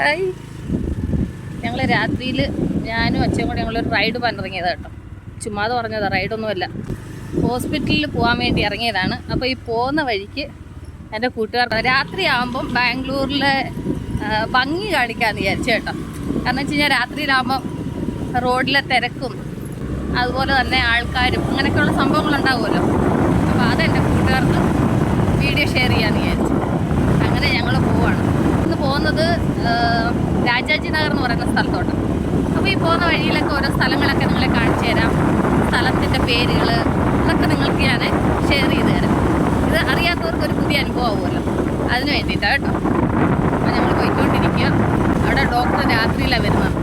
Hi. ഞങ്ങൾ രാത്രിയിൽ ഞാനും അച്ഛനും കൂടെ ഞങ്ങളൊരു റൈഡ് പറഞ്ഞിറങ്ങിയത് കേട്ടോ. ചുമ്മാതെ പറഞ്ഞതാ റൈഡൊന്നുമല്ല ഹോസ്പിറ്റലിൽ പോകാൻ വേണ്ടി ഇറങ്ങിയതാണ്. അപ്പോൾ ഈ പോകുന്ന വഴിക്ക് എന്റെ കൂട്ടുകാർ രാത്രി ആകുമ്പം ബാംഗ്ലൂരിലെ ഭംഗി കാണിക്കാമെന്ന് വിചാരിച്ചു കേട്ടോ. കാരണം വെച്ച് കഴിഞ്ഞാൽ രാത്രിയിലാകുമ്പം റോഡിലെ തിരക്കും അതുപോലെ തന്നെ ആൾക്കാരും അങ്ങനെയൊക്കെയുള്ള സംഭവങ്ങൾ ഉണ്ടാവുമല്ലോ അപ്പോൾ അതെന്റെ കൂട്ടുകാർക്ക് വീഡിയോ ഷെയർ ചെയ്യാമെന്ന് വിചാരിച്ചു അങ്ങനെ ഞങ്ങൾ പോവാണ് ഇന്ന് പോകുന്നത് രാജാജി നഗർ എന്ന് പറയുന്ന സ്ഥലത്തോട്ട്. അപ്പോൾ ഈ പോകുന്ന വഴിയിലൊക്കെ ഓരോ സ്ഥലങ്ങളൊക്കെ നിങ്ങളെ കാണിച്ചു തരാം. സ്ഥലത്തിന്റെ പേരുകൾ ഇതൊക്കെ നിങ്ങൾക്ക് ഞാൻ ഷെയർ ചെയ്ത് തരാം. ഇത് അറിയാത്തവർക്ക് ഒരു പുതിയ അനുഭവം ആവുമല്ലോ. അതിന് വേണ്ടിയിട്ടാണ് കേട്ടോ. അപ്പോൾ ഞങ്ങൾ പോയിക്കൊണ്ടിരിക്കുക. അവിടെ ഡോക്ടർ രാത്രിയിലാണ് വരുന്നത്.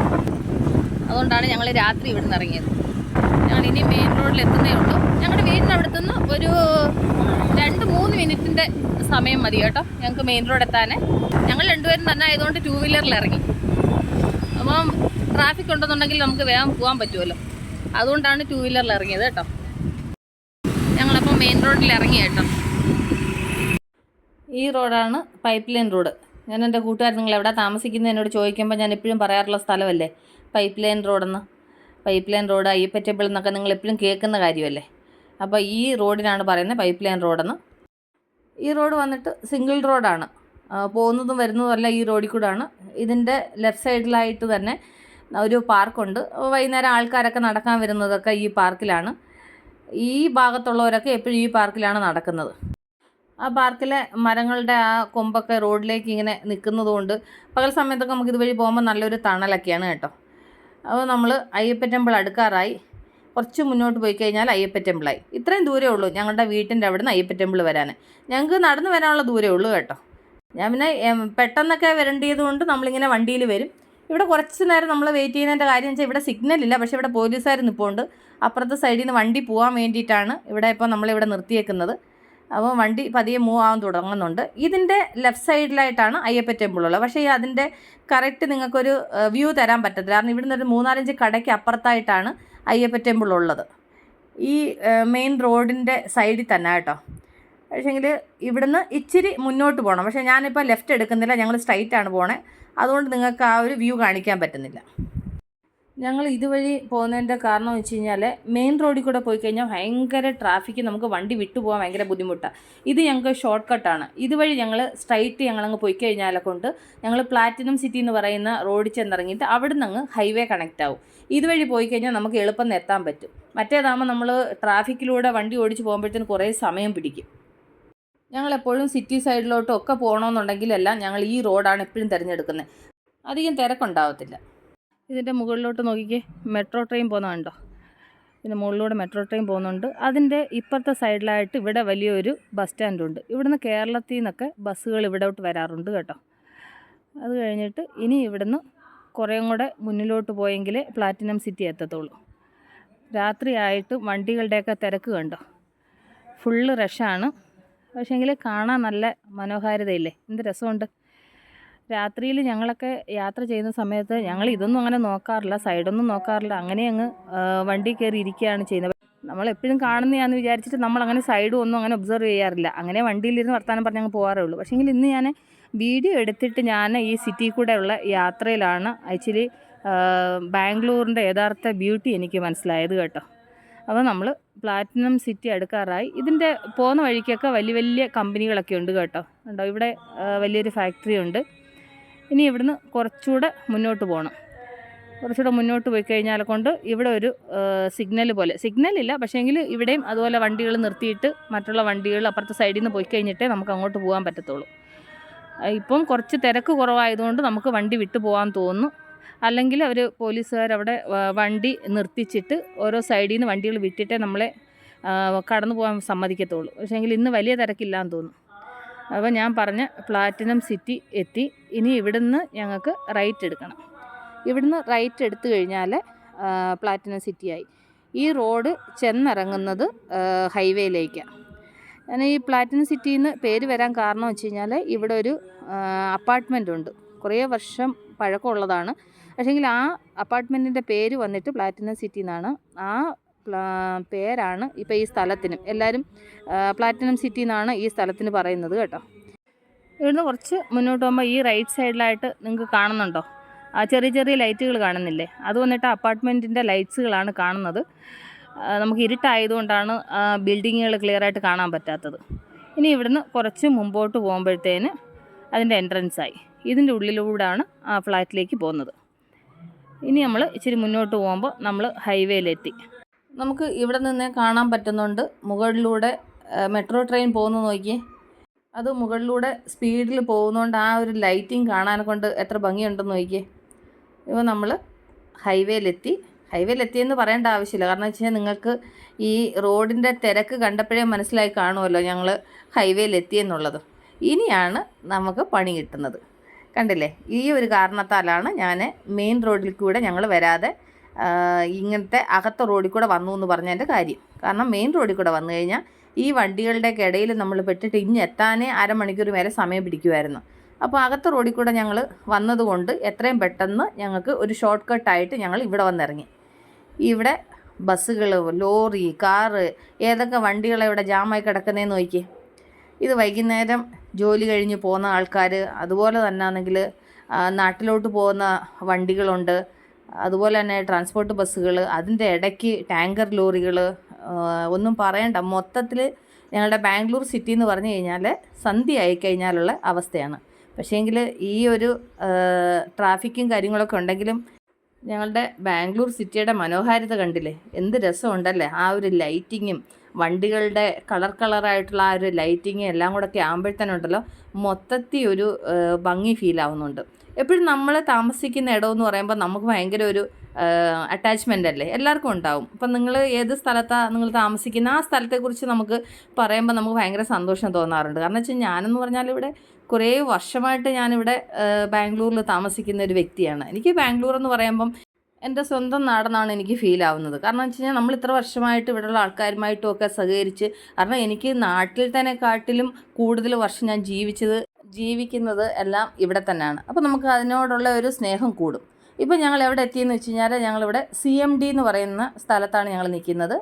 അതുകൊണ്ടാണ് ഞങ്ങൾ രാത്രി ഇവിടുന്ന് ഇറങ്ങിയത്. ഞങ്ങൾ ഇനി മെയിൻ റോഡിൽ എത്തുന്നേ ഉള്ളൂ. ഞങ്ങളുടെ വീടിന്റെ അവിടെ ഒരു രണ്ട് മൂന്ന് മിനിറ്റിന്റെ സമയം മതി കേട്ടോ. ഞങ്ങൾക്ക് മെയിൻ റോഡ് എത്താൻ ഞങ്ങൾ രണ്ടുപേരും തന്നെ ആയതുകൊണ്ട് ടൂ വീലറിൽ ഇറങ്ങി. അപ്പം ട്രാഫിക് ഉണ്ടെന്നുണ്ടെങ്കിൽ നമുക്ക് വേഗം പോകാൻ പറ്റുമല്ലോ. അതുകൊണ്ടാണ് ടൂ വീലറിൽ ഇറങ്ങിയത് കേട്ടോ. ഞങ്ങളപ്പോൾ മെയിൻ റോഡിൽ ഇറങ്ങി കേട്ടോ. ഈ റോഡാണ് പൈപ്പ് ലൈൻ റോഡ് ഞാൻ എന്റെ കൂട്ടുകാർ നിങ്ങൾ എവിടെ താമസിക്കുന്നത് എന്നോട് ചോദിക്കുമ്പോൾ ഞാൻ എപ്പോഴും പറയാറുള്ള സ്ഥലമല്ലേ? പൈപ്പ് ലൈൻ റോഡെന്ന് പൈപ്പ് ലൈൻ റോഡ് അയ്യപ്പറ്റബിൾ എന്നൊക്കെ നിങ്ങൾ എപ്പോഴും കേൾക്കുന്ന കാര്യമല്ലേ? അപ്പോൾ ഈ റോഡിനാണ് പറയുന്നത് പൈപ്പ് ലൈൻ റോഡെന്ന് ഈ റോഡ് വന്നിട്ട് സിംഗിൾ റോഡാണ് പോകുന്നതും വരുന്നതും അല്ല ഈ റോഡിൽ കൂടാണ്. ഇതിന്റെ ലെഫ്റ്റ് സൈഡിലായിട്ട് തന്നെ ഒരു പാർക്കുണ്ട് വൈകുന്നേരം ആൾക്കാരൊക്കെ നടക്കാൻ വരുന്നതൊക്കെ ഈ പാർക്കിലാണ് ഈ ഭാഗത്തുള്ളവരൊക്കെ എപ്പോഴും ഈ പാർക്കിലാണ് നടക്കുന്നത്. ആ പാർക്കിലെ മരങ്ങളുടെ ആ കൊമ്പൊക്കെ റോഡിലേക്ക് ഇങ്ങനെ നിൽക്കുന്നതുകൊണ്ട് പകൽ സമയത്തൊക്കെ നമുക്ക് ഇതുവഴി പോകുമ്പോൾ നല്ലൊരു തണലൊക്കെയാണ് കേട്ടോ. അപ്പോൾ നമ്മൾ അയ്യപ്പ ടെമ്പിൾ അടുക്കാറായി. കുറച്ച് മുന്നോട്ട് പോയി കഴിഞ്ഞാൽ അയ്യപ്പ ടെമ്പിളായി ഇത്രയും ദൂരമേ ഉള്ളൂ ഞങ്ങളുടെ വീട്ടിന്റെ അവിടെ നിന്ന് അയ്യപ്പ ടെമ്പിൾ വരാൻ. ഞങ്ങൾക്ക് നടന്നു വരാനുള്ള ദൂരമേ ഉള്ളൂ കേട്ടോ. ഞാൻ പിന്നെ പെട്ടെന്നൊക്കെ വരേണ്ടത് കൊണ്ട് നമ്മളിങ്ങനെ വണ്ടിയിൽ വരും. ഇവിടെ കുറച്ച് നേരം നമ്മൾ വെയിറ്റ് ചെയ്യുന്നതിന്റെ കാര്യം വെച്ചാൽ ഇവിടെ സിഗ്നൽ ഇല്ല. പക്ഷേ ഇവിടെ പോലീസുകാർ നിൽപ്പുണ്ട് അപ്പുറത്തെ സൈഡിൽ നിന്ന് വണ്ടി പോകാൻ വേണ്ടിയിട്ടാണ് ഇവിടെ ഇപ്പോൾ നമ്മളിവിടെ നിർത്തിയേക്കുന്നത്. അപ്പോൾ വണ്ടി പതിയെ മൂവ് ആവാൻ തുടങ്ങുന്നുണ്ട്. ഇതിന്റെ ലെഫ്റ്റ് സൈഡിലായിട്ടാണ് അയ്യപ്പ ടെമ്പിൾ ഉള്ളത്. പക്ഷേ അതിന്റെ കറക്റ്റ് നിങ്ങൾക്കൊരു വ്യൂ തരാൻ പറ്റത്തില്ല. കാരണം ഇവിടുന്ന് ഒരു മൂന്നാലഞ്ച് കടയ്ക്ക് അപ്പുറത്തായിട്ടാണ് അയ്യപ്പ ടെമ്പിൾ ഉള്ളത് ഈ മെയിൻ റോഡിന്റെ സൈഡിൽ തന്നെ കേട്ടോ. പക്ഷേങ്കിൽ ഇവിടുന്ന് ഇച്ചിരി മുന്നോട്ട് പോകണം പക്ഷേ ഞാനിപ്പോൾ ലെഫ്റ്റ് എടുക്കുന്നില്ല. ഞങ്ങൾ സ്ട്രൈറ്റ് ആണ് പോണേ. അതുകൊണ്ട് നിങ്ങൾക്ക് ആ ഒരു വ്യൂ കാണിക്കാൻ പറ്റുന്നില്ല. ഞങ്ങൾ ഇതുവഴി പോകുന്നതിന്റെ കാരണം വെച്ച് കഴിഞ്ഞാൽ മെയിൻ റോഡിൽ കൂടെ പോയി കഴിഞ്ഞാൽ ഭയങ്കര ട്രാഫിക്ക് നമുക്ക് വണ്ടി വിട്ടുപോകാൻ ഭയങ്കര ബുദ്ധിമുട്ടാണ് ഇത് ഞങ്ങൾക്ക് ഷോർട്ട് കട്ടാണ് ഇതുവഴി ഞങ്ങൾ സ്ട്രൈറ്റ് ഞങ്ങളങ്ങ് പോയി കഴിഞ്ഞാലെ കൊണ്ട് ഞങ്ങൾ പ്ലാറ്റിനം സിറ്റി എന്ന് പറയുന്ന റോഡിൽ ചെന്നിറങ്ങിയിട്ട് അവിടെ നിന്ന് അങ്ങ് ഹൈവേ കണക്റ്റ് ആവും. ഇതുവഴി പോയി കഴിഞ്ഞാൽ നമുക്ക് എളുപ്പം എത്താൻ പറ്റും. മറ്റേതാകുമ്പോൾ നമ്മൾ ട്രാഫിക്കിലൂടെ വണ്ടി ഓടിച്ച് പോകുമ്പോഴത്തേന് കുറേ സമയം പിടിക്കും. ഞങ്ങൾ എപ്പോഴും സിറ്റി സൈഡിലോട്ടും ഒക്കെ പോകണമെന്നുണ്ടെങ്കിലെല്ലാം ഞങ്ങൾ ഈ റോഡാണ് എപ്പോഴും തിരഞ്ഞെടുക്കുന്നത്. അധികം തിരക്കുണ്ടാവത്തില്ല. ഇതിന്റെ മുകളിലോട്ട് നോക്കിക്കേ. മെട്രോ ട്രെയിൻ പോകുന്ന കണ്ടോ? ഇതിന്റെ മുകളിലൂടെ മെട്രോ ട്രെയിൻ പോകുന്നുണ്ട്. അതിന്റെ ഇപ്പുറത്തെ സൈഡിലായിട്ട് ഇവിടെ വലിയൊരു ബസ് സ്റ്റാൻഡുണ്ട്. ഇവിടുന്ന് കേരളത്തിൽ നിന്നൊക്കെ ബസ്സുകൾ ഇവിടോട്ട് വരാറുണ്ട് കേട്ടോ. അത് കഴിഞ്ഞിട്ട് ഇനി ഇവിടുന്ന് കുറേയും കൂടെ മുന്നിലോട്ട് പോയെങ്കിലേ പ്ലാറ്റിനം സിറ്റി എത്തത്തുള്ളൂ. രാത്രിയായിട്ട് വണ്ടികളുടെയൊക്കെ തിരക്ക് കണ്ടോ? ഫുള്ള് റഷാണ്. പക്ഷേങ്കിൽ കാണാൻ നല്ല മനോഹാരിതയില്ലേ? എന്ത് രസമുണ്ട്. രാത്രിയിൽ ഞങ്ങളൊക്കെ യാത്ര ചെയ്യുന്ന സമയത്ത് ഞങ്ങൾ ഇതൊന്നും അങ്ങനെ നോക്കാറില്ല സൈഡൊന്നും നോക്കാറില്ല. അങ്ങനെ അങ്ങ് വണ്ടി കയറി ഇരിക്കുകയാണ് ചെയ്യുന്നത്. നമ്മൾ എപ്പോഴും കാണുന്നതാന്ന് വിചാരിച്ചിട്ട് നമ്മൾ അങ്ങനെ സൈഡും ഒന്നും അങ്ങനെ ഒബ്സർവ് ചെയ്യാറില്ല. അങ്ങനെ വണ്ടിയിലിരുന്ന് വർത്താനം പറഞ്ഞ് അങ്ങ് പോകാറേ ഉള്ളൂ. പക്ഷേങ്കിൽ ഇന്ന് ഞാൻ വീഡിയോ എടുത്തിട്ട് ഞാൻ ഈ സിറ്റി കൂടെയുള്ള യാത്രയിലാണ് ആക്ച്വലി ബാംഗ്ലൂരിന്റെ യഥാർത്ഥ ബ്യൂട്ടി എനിക്ക് മനസ്സിലായത് കേട്ടോ. അപ്പോൾ നമ്മൾ പ്ലാറ്റിനം സിറ്റി അടുക്കാറായി. ഇതിന്റെ പോകുന്ന വഴിക്കൊക്കെ വലിയ വലിയ കമ്പനികളൊക്കെ ഉണ്ട് കേട്ടോ. ഉണ്ടോ ഇവിടെ വലിയൊരു ഫാക്ടറി ഉണ്ട് ഇനി ഇവിടുന്ന് കുറച്ചുകൂടെ മുന്നോട്ട് പോകണം. കുറച്ചുകൂടെ മുന്നോട്ട് പോയി കഴിഞ്ഞാൽ കൊണ്ട് ഇവിടെ ഒരു സിഗ്നൽ പോലെ. സിഗ്നൽ ഇല്ല പക്ഷേങ്കിൽ ഇവിടെയും അതുപോലെ വണ്ടികൾ നിർത്തിയിട്ട് മറ്റുള്ള വണ്ടികൾ അപ്പുറത്തെ സൈഡിൽ നിന്ന് പോയി കഴിഞ്ഞിട്ടേ നമുക്ക് അങ്ങോട്ട് പോകാൻ പറ്റത്തുള്ളൂ. ഇപ്പം കുറച്ച് തിരക്ക് കുറവായതുകൊണ്ട് നമുക്ക് വണ്ടി വിട്ടു പോകാൻ തോന്നുന്നു. അല്ലെങ്കിൽ അവർ പോലീസുകാർ അവിടെ വണ്ടി നിർത്തിച്ചിട്ട് ഓരോ സൈഡിൽ നിന്ന് വണ്ടികൾ വിട്ടിട്ടേ നമ്മളെ കടന്നു പോകാൻ സമ്മതിക്കത്തുള്ളൂ. പക്ഷേങ്കിൽ ഇന്ന് വലിയ തിരക്കില്ലാന്ന് തോന്നുന്നു. അപ്പോൾ ഞാൻ പറഞ്ഞ പ്ലാറ്റിനം സിറ്റി എത്തി. ഇനി ഇവിടുന്ന് ഞങ്ങൾക്ക് റൈറ്റ് എടുക്കണം. ഇവിടുന്ന് റൈറ്റ് എടുത്തു കഴിഞ്ഞാൽ പ്ലാറ്റിനം സിറ്റിയായി. ഈ റോഡ് ചെന്നിറങ്ങുന്നത് ഹൈവേയിലേക്കാണ് ഞാൻ ഈ പ്ലാറ്റിനം സിറ്റിയിൽ നിന്ന് പേര് വരാൻ കാരണം വെച്ച് കഴിഞ്ഞാൽ ഇവിടെ ഒരു അപ്പാർട്ട്മെന്റ് ഉണ്ട്. കുറേ വർഷം പഴക്കമുള്ളതാണ്. പക്ഷേങ്കിൽ ആ അപ്പാർട്ട്മെന്റിന്റെ പേര് വന്നിട്ട് പ്ലാറ്റിനം സിറ്റി എന്നാണ് ആ പേരാണ് ഇപ്പോൾ ഈ സ്ഥലത്തിന്. എല്ലാവരും പ്ലാറ്റിനം സിറ്റി എന്നാണ് ഈ സ്ഥലത്തിന് പറയുന്നത് കേട്ടോ. ഇവിടുന്ന് കുറച്ച് മുന്നോട്ട് പോകുമ്പോൾ ഈ റൈറ്റ് സൈഡിലായിട്ട് നിങ്ങൾക്ക് കാണുന്നുണ്ടോ? ആ ചെറിയ ചെറിയ ലൈറ്റുകൾ കാണുന്നില്ലേ? അത് വന്നിട്ട് അപ്പാർട്ട്മെന്റിന്റെ ലൈറ്റ്സുകളാണ് കാണുന്നത്. നമുക്ക് ഇരുട്ടായതുകൊണ്ടാണ് ബിൽഡിങ്ങുകൾ ക്ലിയർ ആയിട്ട് കാണാൻ പറ്റാത്തത്. ഇനി ഇവിടുന്ന് കുറച്ച് മുമ്പോട്ട് പോകുമ്പോഴത്തേന് അതിന്റെ എൻട്രൻസ് ആയി. ഇതിന്റെ ഉള്ളിലൂടെയാണ് ആ ഫ്ലാറ്റിലേക്ക് പോകുന്നത്. ഇനി നമ്മൾ ഇച്ചിരി മുന്നോട്ട് പോകുമ്പോൾ നമ്മൾ ഹൈവേയിലെത്തി നമുക്ക് ഇവിടെ നിന്ന് കാണാൻ പറ്റുന്നുണ്ട്. മുകളിലൂടെ മെട്രോ ട്രെയിൻ പോകുന്നു നോക്കിയേ. അത് മുകളിലൂടെ സ്പീഡിൽ പോകുന്നതുകൊണ്ട് ആ ഒരു ലൈറ്റിംഗ് കാണാനെ കൊണ്ട് എത്ര ഭംഗിയുണ്ടെന്ന് നോക്കിയേ. ഇപ്പോൾ നമ്മൾ ഹൈവേയിലെത്തി. ഹൈവേയിലെത്തിയെന്ന് പറയേണ്ട ആവശ്യമില്ല. കാരണം വെച്ച് നിങ്ങൾക്ക് ഈ റോഡിന്റെ തിരക്ക് കണ്ടപ്പോഴേ മനസ്സിലായി കാണുമല്ലോ ഞങ്ങൾ ഹൈവേയിലെത്തിയെന്നുള്ളത്. ഇനിയാണ് നമുക്ക് പണി കിട്ടുന്നത്. കണ്ടില്ലേ? ഈ ഒരു കാരണത്താലാണ് ഞാൻ മെയിൻ റോഡിൽ കൂടെ ഞങ്ങൾ വരാതെ ഇങ്ങനത്തെ അകത്ത റോഡിൽ കൂടെ വന്നു എന്ന് പറഞ്ഞതിന്റെ കാര്യം. കാരണം മെയിൻ റോഡിൽ കൂടെ വന്നു കഴിഞ്ഞാൽ ഈ വണ്ടികളുടെ ഇടയിൽ നമ്മൾ പെട്ടിട്ട് ഇനി എത്താനേ അരമണിക്കൂർ വരെ സമയം പിടിക്കുമായിരുന്നു അപ്പോൾ അകത്ത റോഡിൽ കൂടെ ഞങ്ങൾ വന്നതുകൊണ്ട് എത്രയും പെട്ടെന്ന് ഞങ്ങൾക്ക് ഒരു ഷോർട്ട് കട്ടായിട്ട് ഞങ്ങൾ ഇവിടെ വന്നിറങ്ങി. ഇവിടെ ബസ്സുകൾ ലോറി കാറ് ഏതൊക്കെ വണ്ടികളെ ഇവിടെ ജാമായി കിടക്കുന്നതെന്ന് നോക്കി ഇത് വൈകുന്നേരം ജോലി കഴിഞ്ഞ് പോകുന്ന ആൾക്കാർ അതുപോലെ തന്നെ ആണെങ്കിൽ നാട്ടിലോട്ട് പോകുന്ന വണ്ടികളുണ്ട്. അതുപോലെ തന്നെ ട്രാൻസ്പോർട്ട് ബസ്സുകൾ അതിന്റെ ഇടയ്ക്ക് ടാങ്കർ ലോറികൾ ഒന്നും പറയണ്ട. മൊത്തത്തിൽ ഞങ്ങളുടെ ബാംഗ്ലൂർ സിറ്റി എന്ന് പറഞ്ഞു കഴിഞ്ഞാൽ സന്ധി കഴിഞ്ഞാലുള്ള അവസ്ഥയാണ്. പക്ഷേങ്കിൽ ഈ ഒരു ട്രാഫിക്കും കാര്യങ്ങളൊക്കെ ഉണ്ടെങ്കിലും ഞങ്ങളുടെ ബാംഗ്ലൂർ സിറ്റിയുടെ മനോഹാരിത കണ്ടില്ലേ? എന്ത് രസമുണ്ടല്ലേ? ആ ഒരു ലൈറ്റിങ്ങും വണ്ടികളുടെ കളർ കളറായിട്ടുള്ള ആ ഒരു ലൈറ്റിങ്ങും എല്ലാം കൂടെ ഒക്കെ ആകുമ്പോഴത്തേനുണ്ടല്ലോ മൊത്തത്തിൽ ഒരു ഭംഗി ഫീൽ ആവുന്നുണ്ട്. എപ്പോഴും നമ്മൾ താമസിക്കുന്ന ഇടമെന്ന് പറയുമ്പോൾ നമുക്ക് ഭയങ്കര ഒരു അറ്റാച്ച്മെന്റ് അല്ലേ? എല്ലാവർക്കും ഉണ്ടാവും. അപ്പം നിങ്ങൾ ഏത് സ്ഥലത്താണ് നിങ്ങൾ താമസിക്കുന്ന ആ സ്ഥലത്തെക്കുറിച്ച് നമുക്ക് പറയുമ്പോൾ നമുക്ക് ഭയങ്കര സന്തോഷം തോന്നാറുണ്ട്. കാരണം വെച്ചാൽ ഞാനെന്ന് പറഞ്ഞാൽ ഇവിടെ കുറേ വർഷമായിട്ട് ഞാനിവിടെ ബാംഗ്ലൂരിൽ താമസിക്കുന്ന ഒരു വ്യക്തിയാണ്. എനിക്ക് ബാംഗ്ലൂർ എന്ന് പറയുമ്പം എന്റെ സ്വന്തം നാടെന്നാണ് എനിക്ക് ഫീൽ ആവുന്നത്. കാരണം വെച്ച് കഴിഞ്ഞാൽ നമ്മൾ ഇത്ര വർഷമായിട്ട് ഇവിടെയുള്ള ആൾക്കാരുമായിട്ടും ഒക്കെ സഹകരിച്ച് കാരണം എനിക്ക് നാട്ടിൽ തന്നെ കാട്ടിലും കൂടുതൽ വർഷം ഞാൻ ജീവിച്ചത് ജീവിക്കുന്നത് എല്ലാം ഇവിടെ തന്നെയാണ്. അപ്പോൾ നമുക്ക് അതിനോടുള്ള ഒരു സ്നേഹം കൂടും. ഇപ്പോൾ ഞങ്ങൾ എവിടെ എത്തിയെന്ന് വെച്ച് കഴിഞ്ഞാൽ ഞങ്ങളിവിടെ സി എം ഡി എന്ന് പറയുന്ന സ്ഥലത്താണ് ഞങ്ങൾ നിൽക്കുന്നത്.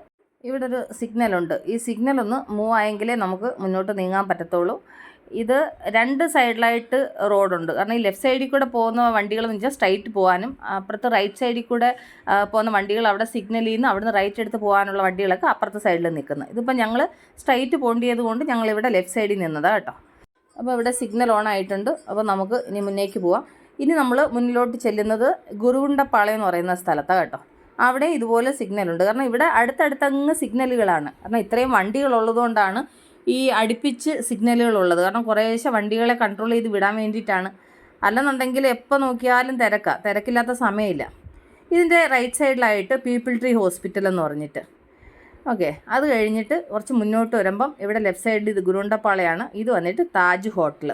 ഇവിടെ ഒരു സിഗ്നലുണ്ട് ഈ സിഗ്നൽ ഒന്ന് മൂവ് ആയെങ്കിലേ നമുക്ക് മുന്നോട്ട് നീങ്ങാൻ പറ്റത്തുള്ളൂ. ഇത് രണ്ട് സൈഡിലായിട്ട് റോഡുണ്ട് കാരണം ഈ ലെഫ്റ്റ് സൈഡിൽ കൂടെ പോകുന്ന വണ്ടികൾ എന്ന് വെച്ചാൽ സ്ട്രൈറ്റ് പോകാനും അപ്പുറത്ത് റൈറ്റ് സൈഡിൽ കൂടെ പോകുന്ന വണ്ടികൾ അവിടെ സിഗ്നലിൽ നിന്ന് അവിടുന്ന് റൈറ്റ് എടുത്ത് പോകാനുള്ള വണ്ടികളൊക്കെ അപ്പുറത്തെ സൈഡിൽ നിൽക്കുന്നത് ഇതിപ്പോൾ ഞങ്ങൾ സ്ട്രൈറ്റ് പോകേണ്ടത് കൊണ്ട് ഞങ്ങളിവിടെ ലെഫ്റ്റ് സൈഡിൽ നിന്നതാണ് കേട്ടോ. അപ്പോൾ ഇവിടെ സിഗ്നൽ ഓൺ ആയിട്ടുണ്ട്. അപ്പോൾ നമുക്ക് ഇനി മുന്നേക്ക് പോവാം. ഇനി നമ്മൾ മുന്നിലോട്ട് ചെല്ലുന്നത് ഗുരുകുണ്ടപ്പാളയം എന്ന് പറയുന്ന സ്ഥലത്താണ് കേട്ടോ. അവിടെ ഇതുപോലെ സിഗ്നലുണ്ട് കാരണം ഇവിടെ അടുത്തടുത്തങ്ങ് സിഗ്നലുകളാണ് കാരണം ഇത്രയും വണ്ടികളുള്ളതുകൊണ്ടാണ് ഈ അടുപ്പിച്ച് സിഗ്നലുകളുള്ളത് കാരണം കുറേശ്ശെ വണ്ടികളെ കൺട്രോൾ ചെയ്ത് വിടാൻ വേണ്ടിയിട്ടാണ്. അല്ലെന്നുണ്ടെങ്കിൽ എപ്പോൾ നോക്കിയാലും തിരക്കാണ് തിരക്കില്ലാത്ത സമയമില്ല. ഇതിന്റെ റൈറ്റ് സൈഡിലായിട്ട് പീപ്പിൾ ട്രീ ഹോസ്പിറ്റൽ എന്ന് പറഞ്ഞിട്ട്. ഓക്കെ അത് കഴിഞ്ഞിട്ട് കുറച്ച് മുന്നോട്ട് വരുമ്പം ഇവിടെ ലെഫ്റ്റ് സൈഡിൽ ഇത് ഗുരുണ്ടപ്പാളയാണ്. ഇത് വന്നിട്ട് താജ് ഹോട്ടൽ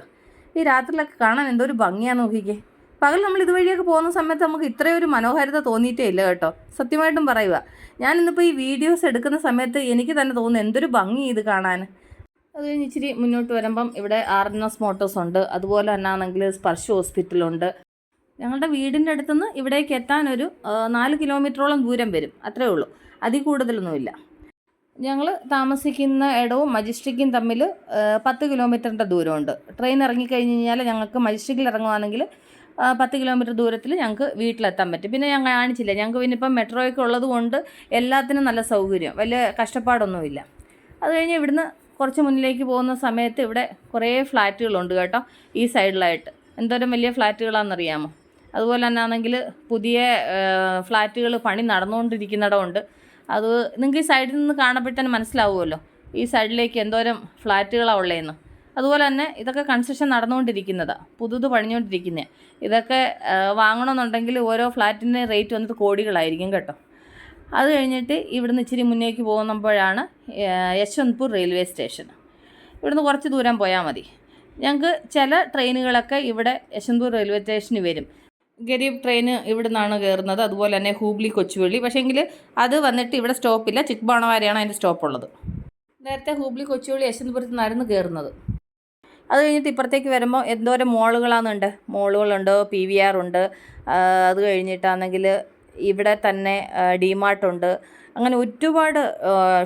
ഈ രാത്രിയിലൊക്കെ കാണാൻ എന്തോ ഒരു ഭംഗിയാണ് നോക്കിക്കേ. പകൽ നമ്മൾ ഇതുവഴിയൊക്കെ പോകുന്ന സമയത്ത് നമുക്ക് ഇത്രയും ഒരു മനോഹാരിത തോന്നിയിട്ടേ ഇല്ല കേട്ടോ. സത്യമായിട്ടും പറയുക ഞാനിന്നിപ്പോൾ ഈ വീഡിയോസ് എടുക്കുന്ന സമയത്ത് എനിക്ക് തന്നെ തോന്നുന്നു എന്തൊരു ഭംഗി ഇത് കാണാൻ അത് കഴിഞ്ഞ് ഇച്ചിരി മുന്നോട്ട് വരുമ്പം ഇവിടെ ആർ എൻ എസ് മോട്ടോഴ്സ് ഉണ്ട്. അതുപോലെ തന്നെ ആണെങ്കിൽ സ്പർശ് ഹോസ്പിറ്റലുണ്ട് ഞങ്ങളുടെ വീടിന്റെ അടുത്തുനിന്ന് ഇവിടേക്ക് ആ, നാല് കിലോമീറ്ററോളം ദൂരം വരും. അത്രയേ ഉള്ളൂ. അതിൽ കൂടുതലൊന്നുമില്ല. ഞങ്ങൾ താമസിക്കുന്ന ഇടവും മജിസ്ട്രിക്കും തമ്മിൽ പത്ത് കിലോമീറ്ററിന്റെ ദൂരമുണ്ട്. ട്രെയിൻ ഇറങ്ങിക്കഴിഞ്ഞ് കഴിഞ്ഞാൽ ഞങ്ങൾക്ക് മജിസ്ട്രിക്കിൽ ഇറങ്ങുവാണെങ്കിൽ പത്ത് കിലോമീറ്റർ ദൂരത്തിൽ ഞങ്ങൾക്ക് വീട്ടിലെത്താൻ പറ്റും. പിന്നെ ഞാൻ കാണിച്ചില്ല ഞങ്ങൾക്ക് പിന്നെ ഇപ്പം മെട്രോയൊക്കെ ഉള്ളത് കൊണ്ട് എല്ലാത്തിനും നല്ല സൗകര്യം വലിയ കഷ്ടപ്പാടൊന്നുമില്ല. അത് കഴിഞ്ഞ് ഇവിടുന്ന് കുറച്ച് മുന്നിലേക്ക് പോകുന്ന സമയത്ത് ഇവിടെ കുറേ ഫ്ലാറ്റുകളുണ്ട് കേട്ടോ ഈ സൈഡിലായിട്ട്. എന്തോരം വലിയ ഫ്ലാറ്റുകളാണെന്നറിയാമോ? അതുപോലെ തന്നെ ആണെങ്കിൽ പുതിയ ഫ്ലാറ്റുകൾ പണി നടന്നുകൊണ്ടിരിക്കുന്നിടമുണ്ട്. അത് നിങ്ങൾക്ക് ഈ സൈഡിൽ നിന്ന് കാണുമ്പോൾ തന്നെ മനസ്സിലാവുമല്ലോ. ഈ സൈഡിലേക്ക് എന്തോരം ഫ്ലാറ്റുകളാണ് ഉള്ളതെന്ന് അതുപോലെ തന്നെ ഇതൊക്കെ കൺസ്ട്രക്ഷൻ നടന്നുകൊണ്ടിരിക്കുന്നതാണ് പുതുത് പണിഞ്ഞുകൊണ്ടിരിക്കുന്നത് ഇതൊക്കെ വാങ്ങണമെന്നുണ്ടെങ്കിൽ ഓരോ ഫ്ലാറ്റിന്റെ റേറ്റ് വന്നിട്ട് കോടികളായിരിക്കും കേട്ടോ. അത് കഴിഞ്ഞിട്ട് ഇവിടുന്ന് ഇച്ചിരി മുന്നേക്ക് പോകുമ്പോഴാണ് യശ്വന്ത്പൂർ റെയിൽവേ സ്റ്റേഷൻ ഇവിടുന്ന് കുറച്ച് ദൂരം പോയാൽ മതി. ഞങ്ങൾക്ക് ചില ട്രെയിനുകളൊക്കെ ഇവിടെ യശ്വന്ത്പൂർ റെയിൽവേ സ്റ്റേഷനിൽ വരും. ഗരീബ് ട്രെയിൻ ഇവിടെ നിന്നാണ് കയറുന്നത് അതുപോലെ തന്നെ ഹൂബ്ലി കൊച്ചുവേളി പക്ഷേങ്കിൽ അത് വന്നിട്ട് ഇവിടെ സ്റ്റോപ്പില്ല ചിക്ബാണവാരെയാണ് അതിന്റെ സ്റ്റോപ്പുള്ളത് നേരത്തെ ഹൂബ്ലി കൊച്ചുവേളി യശ്വന്തപുരത്ത് നിന്നായിരുന്നു കയറുന്നത് അത് കഴിഞ്ഞിട്ട് ഇപ്പുറത്തേക്ക് വരുമ്പോൾ എന്തോരം മോളുകളാണെന്നുണ്ട് മോളുകളുണ്ട് പി വി ആർ ഉണ്ട്. അത് കഴിഞ്ഞിട്ടാണെങ്കിൽ ഇവിടെ തന്നെ ഡിമാർട്ടുണ്ട് അങ്ങനെ ഒരുപാട്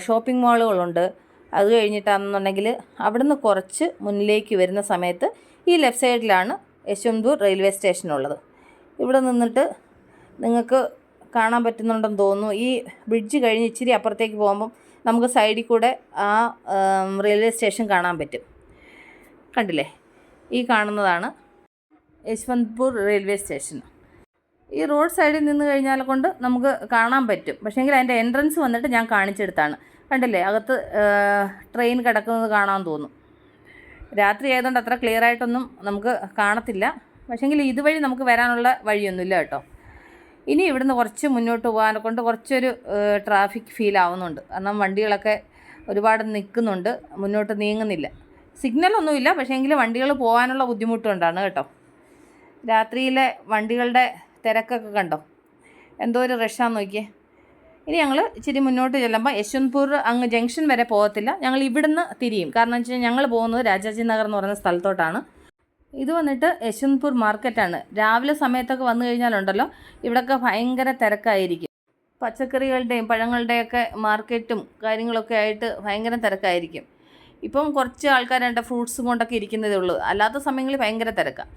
ഷോപ്പിംഗ് മാളുകളുണ്ട് അത് കഴിഞ്ഞിട്ടാണെന്നുണ്ടെങ്കിൽ അവിടുന്ന് കുറച്ച് മുന്നിലേക്ക് വരുന്ന സമയത്ത് ഈ ലെഫ്റ്റ് സൈഡിലാണ് യശ്വന്തൂർ റെയിൽവേ സ്റ്റേഷൻ ഉള്ളത്. ഇവിടെ നിന്നിട്ട് നിങ്ങൾക്ക് കാണാൻ പറ്റുന്നുണ്ടെന്ന് തോന്നുന്നു. ഈ ബ്രിഡ്ജ് കഴിഞ്ഞ് ഇച്ചിരി അപ്പുറത്തേക്ക് പോകുമ്പം നമുക്ക് സൈഡിൽ കൂടെ ആ റെയിൽവേ സ്റ്റേഷൻ കാണാൻ പറ്റും. കണ്ടില്ലേ? ഈ കാണുന്നതാണ് യശ്വന്ത്പൂർ റെയിൽവേ സ്റ്റേഷൻ ഈ റോഡ് സൈഡിൽ നിന്ന് കഴിഞ്ഞാൽ കൊണ്ട് നമുക്ക് കാണാൻ പറ്റും. പക്ഷേങ്കിൽ അതിന്റെ എൻട്രൻസ് വന്നിട്ട് ഞാൻ കാണിച്ചെടുത്താണ്. കണ്ടില്ലേ? അകത്ത് ട്രെയിൻ കിടക്കുന്നത് കാണാൻ തോന്നും. രാത്രി ആയതുകൊണ്ട് അത്ര ക്ലിയർ ആയിട്ടൊന്നും നമുക്ക് കാണത്തില്ല. പക്ഷേങ്കിൽ ഇതുവഴി നമുക്ക് വരാനുള്ള വഴിയൊന്നുമില്ല കേട്ടോ. ഇനി ഇവിടുന്ന് കുറച്ച് മുന്നോട്ട് പോകാനെ കൊണ്ട് കുറച്ചൊരു ട്രാഫിക് ഫീൽ ആവുന്നുണ്ട്. കാരണം വണ്ടികളൊക്കെ ഒരുപാട് നിൽക്കുന്നുണ്ട്. മുന്നോട്ട് നീങ്ങുന്നില്ല. സിഗ്നലൊന്നുമില്ല പക്ഷേങ്കിൽ വണ്ടികൾ പോകാനുള്ള ബുദ്ധിമുട്ടുണ്ടാണ് കേട്ടോ. രാത്രിയിലെ വണ്ടികളുടെ തിരക്കൊക്കെ കണ്ടോ? എന്തോ ഒരു റഷാന്ന് നോക്കിയേ. ഇനി ഞങ്ങൾ ഇച്ചിരി മുന്നോട്ട് ചെല്ലുമ്പോൾ യശ്വന്ത്പൂർ അങ്ങ് ജംഗ്ഷൻ വരെ പോകത്തില്ല. ഞങ്ങൾ ഇവിടുന്ന് തിരിയും. കാരണം വെച്ച് കഴിഞ്ഞാൽ ഞങ്ങൾ പോകുന്നത് രാജാജി നഗർ എന്ന് പറയുന്ന സ്ഥലത്തോട്ടാണ്. ഇത് വന്നിട്ട് യശ്വന്ത്പൂർ മാർക്കറ്റാണ്. രാവിലെ സമയത്തൊക്കെ വന്നു കഴിഞ്ഞാലുണ്ടല്ലോ ഇവിടെയൊക്കെ ഭയങ്കര തിരക്കായിരിക്കും. പച്ചക്കറികളുടെയും പഴങ്ങളുടെയൊക്കെ മാർക്കറ്റും കാര്യങ്ങളൊക്കെ ആയിട്ട് ഭയങ്കര തിരക്കായിരിക്കും. ഇപ്പം കുറച്ച് ആൾക്കാരുണ്ട് ഫ്രൂട്ട്സും കൊണ്ടൊക്കെ ഇരിക്കുന്നതേ ഉള്ളൂ. അല്ലാത്ത സമയങ്ങളിൽ ഭയങ്കര തിരക്കാണ്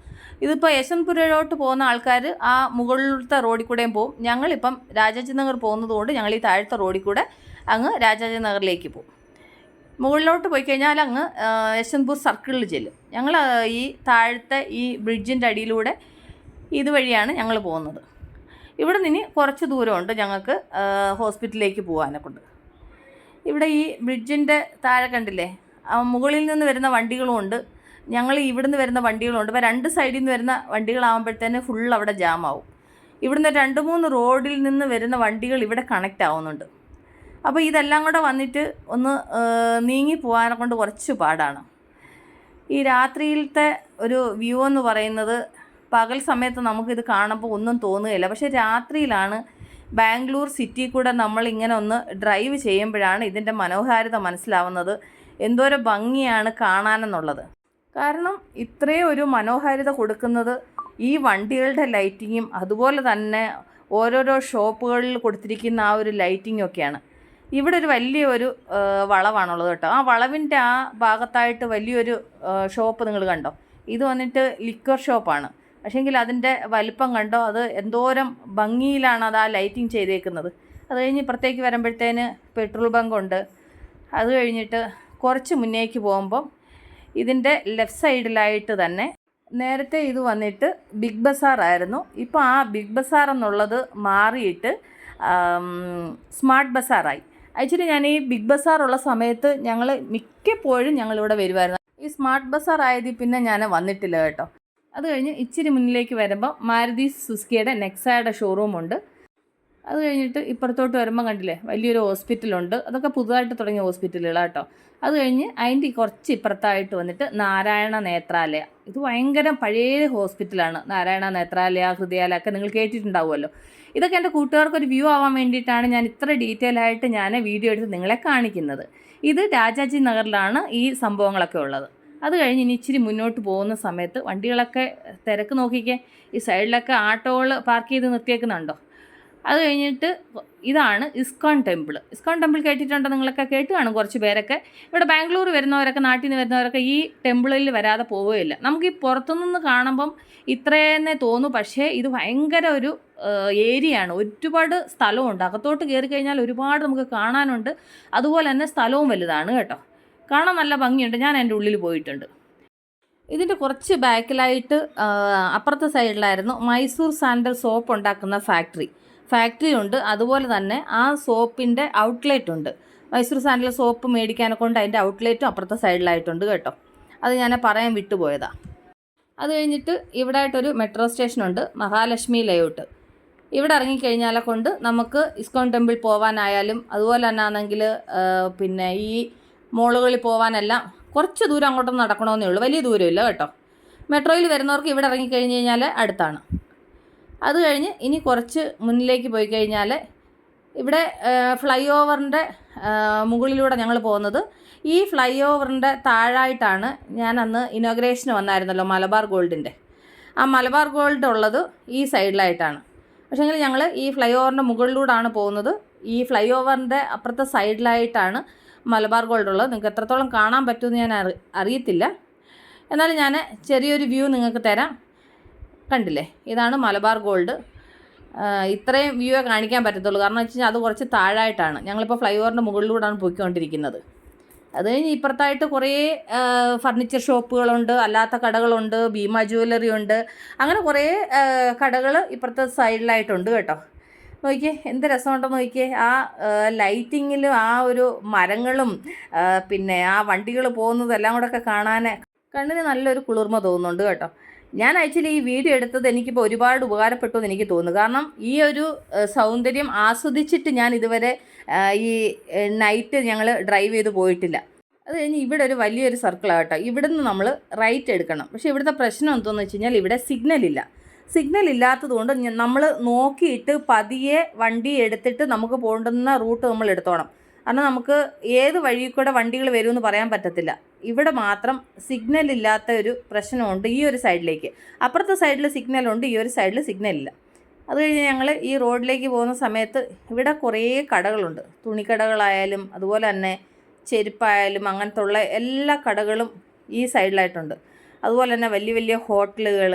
ഇതിപ്പോൾ യശ്വന്ത്പുരയിലോട്ട് പോകുന്ന ആൾക്കാർ ആ മുകളിലത്തെ റോഡിൽ കൂടെയും പോകും. ഞങ്ങളിപ്പം രാജാജി നഗർ പോകുന്നത് കൊണ്ട് ഞങ്ങൾ ഈ താഴത്തെ റോഡിൽ കൂടെ അങ്ങ് രാജാജി നഗറിലേക്ക് പോകും. മുകളിലോട്ട് പോയി കഴിഞ്ഞാൽ അങ്ങ് യശ്വന്ത്പൂർ സർക്കിളിൽ ചെല്ലും. ഞങ്ങൾ ഈ താഴത്തെ ഈ ബ്രിഡ്ജിന്റെ അടിയിലൂടെ ഇതുവഴിയാണ് ഞങ്ങൾ പോകുന്നത്. ഇവിടെ നിന്ന് കുറച്ച് ദൂരമുണ്ട് ഞങ്ങൾക്ക് ഹോസ്പിറ്റലിലേക്ക് പോകാനെക്കൊണ്ട് ഇവിടെ ഈ ബ്രിഡ്ജിന്റെ താഴെ കണ്ടില്ലേ മുകളിൽ നിന്ന് വരുന്ന വണ്ടികളുമുണ്ട് ഞങ്ങൾ ഇവിടുന്ന് വരുന്ന വണ്ടികളുണ്ട് ഇപ്പോൾ രണ്ട് സൈഡിൽ നിന്ന് വരുന്ന വണ്ടികളാകുമ്പോഴത്തേന് ഫുൾ അവിടെ ജാമാവും. ഇവിടുന്ന് രണ്ട് മൂന്ന് റോഡിൽ നിന്ന് വരുന്ന വണ്ടികൾ ഇവിടെ കണക്റ്റ് ആവുന്നുണ്ട്. അപ്പോൾ ഇതെല്ലാം കൂടെ വന്നിട്ട് ഒന്ന് നീങ്ങി പോകാനെ കൊണ്ട് കുറച്ച് പാടാണ്. ഈ രാത്രിയിലത്തെ ഒരു വ്യൂ എന്ന് പറയുന്നത് പകൽ സമയത്ത് നമുക്കിത് കാണുമ്പോൾ ഒന്നും തോന്നുകയില്ല. പക്ഷേ രാത്രിയിലാണ് ബാംഗ്ലൂർ സിറ്റി കൂടെ നമ്മൾ ഇങ്ങനെ ഒന്ന് ഡ്രൈവ് ചെയ്യുമ്പോഴാണ് ഇതിന്റെ മനോഹാരിത മനസ്സിലാവുന്നത്. എന്തോരം ഭംഗിയാണ് കാണാനെന്നുള്ളത്. കാരണം ഇത്രയും ഒരു മനോഹാരിത കൊടുക്കുന്നത് ഈ വണ്ടികളുടെ ലൈറ്റിങ്ങും അതുപോലെ തന്നെ ഓരോരോ ഷോപ്പുകളിൽ കൊടുത്തിരിക്കുന്ന ആ ഒരു ലൈറ്റിങ്ങും ഒക്കെയാണ് ഇവിടെ ഒരു വലിയൊരു വളവാണുള്ളത് കേട്ടോ. ആ വളവിന്റെ ആ ഭാഗത്തായിട്ട് വലിയൊരു ഷോപ്പ് നിങ്ങൾ കണ്ടോ? ഇത് വന്നിട്ട് ലിക്വർ ഷോപ്പാണ്. പക്ഷേങ്കിൽ അതിന്റെ വലിപ്പം കണ്ടോ? അത് എന്തോരം ഭംഗിയിലാണ് അത് ആ ലൈറ്റിങ് ചെയ്തേക്കുന്നത്. അത് കഴിഞ്ഞ് ഇപ്പുറത്തേക്ക് വരുമ്പോഴത്തേന് പെട്രോൾ ബങ്ക് ഉണ്ട് അത് കഴിഞ്ഞിട്ട് കുറച്ച് മുന്നേക്ക് പോകുമ്പം ഇതിന്റെ ലെഫ്റ്റ് സൈഡിലായിട്ട് തന്നെ നേരത്തെ ഇത് വന്നിട്ട് ബിഗ് ബസാർ ആയിരുന്നു. ഇപ്പോൾ ആ ബിഗ് ബസാർ എന്നുള്ളത് മാറിയിട്ട് സ്മാർട്ട് ബസാറായി. ആക്ച്വലി ഞാൻ ഈ ബിഗ് ബസാർ ഉള്ള സമയത്ത് ഞങ്ങൾ മിക്കപ്പോഴും ഞങ്ങൾ ഇവിടെ വരുമായിരുന്നു ഈ സ്മാർട്ട് ബസാർ ആയതിൽ പിന്നെ ഞാൻ വന്നിട്ടില്ല കേട്ടോ. അത് കഴിഞ്ഞ് ഇച്ചിരി മുന്നിലേക്ക് വരുമ്പോൾ മാരുതി സുസ്കിയുടെ നെക്സയുടെ ഷോറൂമുണ്ട് അത് കഴിഞ്ഞിട്ട് ഇപ്പുറത്തോട്ട് വരുമ്പോൾ കണ്ടില്ലേ വലിയൊരു ഹോസ്പിറ്റലുണ്ട്. അതൊക്കെ പുതുതായിട്ട് തുടങ്ങിയ ഹോസ്പിറ്റലുകളാണ് കേട്ടോ അത് കഴിഞ്ഞ് അതിന്റെ കുറച്ച് ഇപ്പുറത്തായിട്ട് വന്നിട്ട് നാരായണ നേത്രാലയ. ഇത് ഭയങ്കര പഴയ ഹോസ്പിറ്റലാണ്. നാരായണ നേത്രാലയ ഹൃദയാലയ ഒക്കെ നിങ്ങൾ കേട്ടിട്ടുണ്ടാവുമല്ലോ. ഇതൊക്കെ എന്റെ കൂട്ടുകാർക്കൊരു വ്യൂ ആവാൻ വേണ്ടിയിട്ടാണ് ഞാൻ ഇത്ര ഡീറ്റെയിൽ ആയിട്ട് ഞാൻ വീഡിയോ എടുത്ത് നിങ്ങളെ കാണിക്കുന്നത്. ഇത് രാജാജി നഗറിലാണ് ഈ സംഭവങ്ങളൊക്കെ ഉള്ളത്. അത് കഴിഞ്ഞ് ഇനി ഇച്ചിരി മുന്നോട്ട് പോകുന്ന സമയത്ത് വണ്ടികളൊക്കെ തിരക്ക് നോക്കിക്കേ. ഈ സൈഡിലൊക്കെ ആട്ടോകൾ പാർക്ക് ചെയ്ത് നിർത്തിയേക്കുന്നുണ്ടോ? അത് കഴിഞ്ഞിട്ട് ഇതാണ് ഇസ്കോൺ ടെമ്പിൾ. ഇസ്കോൺ ടെമ്പിൾ കേട്ടിട്ടുണ്ടോ നിങ്ങളൊക്കെ? കേട്ട് കാണും കുറച്ച് പേരൊക്കെ. ഇവിടെ ബാംഗ്ലൂർ വരുന്നവരൊക്കെ നാട്ടിൽ നിന്ന് വരുന്നവരൊക്കെ ഈ ടെമ്പിളിൽ വരാതെ പോവുകയില്ല. നമുക്ക് ഈ പുറത്തുനിന്ന് കാണുമ്പം ഇത്രയെന്നേ തോന്നും. പക്ഷേ ഇത് ഭയങ്കര ഒരു ഏരിയയാണ്. ഒരുപാട് സ്ഥലമുണ്ട്. അകത്തോട്ട് കയറി കഴിഞ്ഞാൽ ഒരുപാട് നമുക്ക് കാണാനുണ്ട്. അതുപോലെ തന്നെ സ്ഥലവും വലുതാണ് കേട്ടോ. കാണാൻ നല്ല ഭംഗിയുണ്ട്. ഞാൻ എന്റെ ഉള്ളിൽ പോയിട്ടുണ്ട്. ഇതിന്റെ കുറച്ച് ബാക്കിലായിട്ട് അപ്പുറത്തെ സൈഡിലായിരുന്നു മൈസൂർ സാൻഡൽ സോപ്പ് ഉണ്ടാക്കുന്ന ഫാക്ടറി. ഫാക്ടറി ഉണ്ട്. അതുപോലെ തന്നെ ആ സോപ്പിന്റെ ഔട്ട്ലെറ്റ് ഉണ്ട്. മൈസൂർ സാൻഡൽ സോപ്പ് മേടിക്കാനെ കൊണ്ട് അതിന്റെ ഔട്ട്ലെറ്റും അപ്പുറത്തെ സൈഡിലായിട്ടുണ്ട് കേട്ടോ. അത് ഞാൻ പറയാൻ വിട്ടുപോയതാണ് അത് കഴിഞ്ഞിട്ട് ഇവിടെ ആയിട്ടൊരു മെട്രോ സ്റ്റേഷനുണ്ട് മഹാലക്ഷ്മി ലേഔട്ട് ഇവിടെ ഇറങ്ങിക്കഴിഞ്ഞാലെ കൊണ്ട് നമുക്ക് ഇസ്കോൺ ടെമ്പിൾ പോകാനായാലും അതുപോലെ തന്നെ ആണെങ്കിൽ പിന്നെ ഈ മോളുകളിൽ പോകാനെല്ലാം കുറച്ച് ദൂരം അങ്ങോട്ടൊന്നും നടക്കണമെന്നേ ഉള്ളൂ. വലിയ ദൂരമില്ല കേട്ടോ. മെട്രോയിൽ വരുന്നവർക്ക് ഇവിടെ ഇറങ്ങിക്കഴിഞ്ഞ് കഴിഞ്ഞാൽ അടുത്താണ്. അത് കഴിഞ്ഞ് ഇനി കുറച്ച് മുന്നിലേക്ക് പോയി കഴിഞ്ഞാൽ ഇവിടെ ഫ്ലൈ ഓവറിന്റെ മുകളിലൂടെ ഞങ്ങൾ പോകുന്നത്. ഈ ഫ്ലൈ ഓവറിന്റെ താഴായിട്ടാണ് ഞാൻ അന്ന് ഇനോഗ്രേഷന് വന്നായിരുന്നല്ലോ മലബാർ ഗോൾഡിന്റെ ആ മലബാർ ഗോൾഡ് ഉള്ളത് ഈ സൈഡിലായിട്ടാണ്. പക്ഷേ പക്ഷേങ്കിൽ ഞങ്ങൾ ഈ ഫ്ലൈ ഓവറിന്റെ മുകളിലൂടെയാണ് പോകുന്നത്. ഈ ഫ്ലൈ ഓവറിന്റെ അപ്പുറത്തെ സൈഡിലായിട്ടാണ് മലബാർ ഗോൾഡ് ഉള്ളത്. നിങ്ങൾക്ക് എത്രത്തോളം കാണാൻ പറ്റുമെന്ന് ഞാൻ അറി അറിയത്തില്ല. എന്നാലും ഞാൻ ചെറിയൊരു വ്യൂ നിങ്ങൾക്ക് തരാം. കണ്ടില്ലേ? ഇതാണ് മലബാർ ഗോൾഡ്. ഇത്രയും വ്യൂ കാണിക്കാൻ പറ്റത്തുള്ളൂ. കാരണം വെച്ച് കഴിഞ്ഞാൽ അത് കുറച്ച് താഴായിട്ടാണ്. ഞങ്ങളിപ്പോൾ ഫ്ലൈ ഓവറിന്റെ മുകളിലൂടെയാണ് പോയിക്കൊണ്ടിരിക്കുന്നത്. അത് കഴിഞ്ഞ് ഇപ്പുറത്തായിട്ട് കുറേ ഫർണിച്ചർ ഷോപ്പുകളുണ്ട് അല്ലാത്ത കടകളുണ്ട് ഭീമ ജ്വല്ലറി ഉണ്ട്. അങ്ങനെ കുറേ കടകൾ ഇപ്പുറത്തെ സൈഡിലായിട്ടുണ്ട് കേട്ടോ. നോക്കിയേ എന്ത് രസമുണ്ടെന്ന് നോക്കിയേ. ആ ലൈറ്റിങ്ങിലും ആ ഒരു മരങ്ങളും പിന്നെ ആ വണ്ടികൾ പോകുന്നതെല്ലാം കൂടെ ഒക്കെ കാണാൻ കണ്ണിന് നല്ലൊരു കുളിർമ തോന്നുന്നുണ്ട് കേട്ടോ. ഞാൻ ആക്ച്വലി ഈ വീഡിയോ എടുത്തത് എനിക്കിപ്പോൾ ഒരുപാട് ഉപകാരപ്പെട്ടു എന്ന് എനിക്ക് തോന്നുന്നു. കാരണം ഈ ഒരു സൗന്ദര്യം ആസ്വദിച്ചിട്ട് ഞാൻ ഇതുവരെ ഈ നൈറ്റ് ഞങ്ങൾ ഡ്രൈവ് ചെയ്ത് പോയിട്ടില്ല. അത് കഴിഞ്ഞ് ഇവിടെ ഒരു വലിയൊരു സർക്കിളാണ് കേട്ടോ. ഇവിടെ നിന്ന് നമ്മൾ റൈറ്റ് എടുക്കണം. പക്ഷേ ഇവിടുത്തെ പ്രശ്നം എന്തോന്ന് വെച്ച് കഴിഞ്ഞാൽ ഇവിടെ സിഗ്നൽ ഇല്ല. സിഗ്നൽ ഇല്ലാത്തതുകൊണ്ട് നമ്മൾ നോക്കിയിട്ട് പതിയെ വണ്ടി എടുത്തിട്ട് നമുക്ക് പോകേണ്ടുന്ന റൂട്ട് നമ്മൾ എടുത്തോണം. കാരണം നമുക്ക് ഏത് വഴി കൂടെ വണ്ടികൾ വരുമെന്ന് പറയാൻ പറ്റത്തില്ല. ഇവിടെ മാത്രം സിഗ്നൽ ഇല്ലാത്ത ഒരു പ്രശ്നമുണ്ട് ഈ ഒരു സൈഡിലേക്ക് അപ്പുറത്തെ സൈഡിൽ സിഗ്നലുണ്ട് ഈ ഒരു സൈഡിൽ സിഗ്നൽ ഇല്ല. അത് കഴിഞ്ഞ് ഞങ്ങൾ ഈ റോഡിലേക്ക് പോകുന്ന സമയത്ത് ഇവിടെ കുറേ കടകളുണ്ട്. തുണിക്കടകളായാലും അതുപോലെ തന്നെ ചെരുപ്പായാലും അങ്ങനത്തെ ഉള്ള എല്ലാ കടകളും ഈ സൈഡിലായിട്ടുണ്ട് അതുപോലെ തന്നെ വലിയ വലിയ ഹോട്ടലുകൾ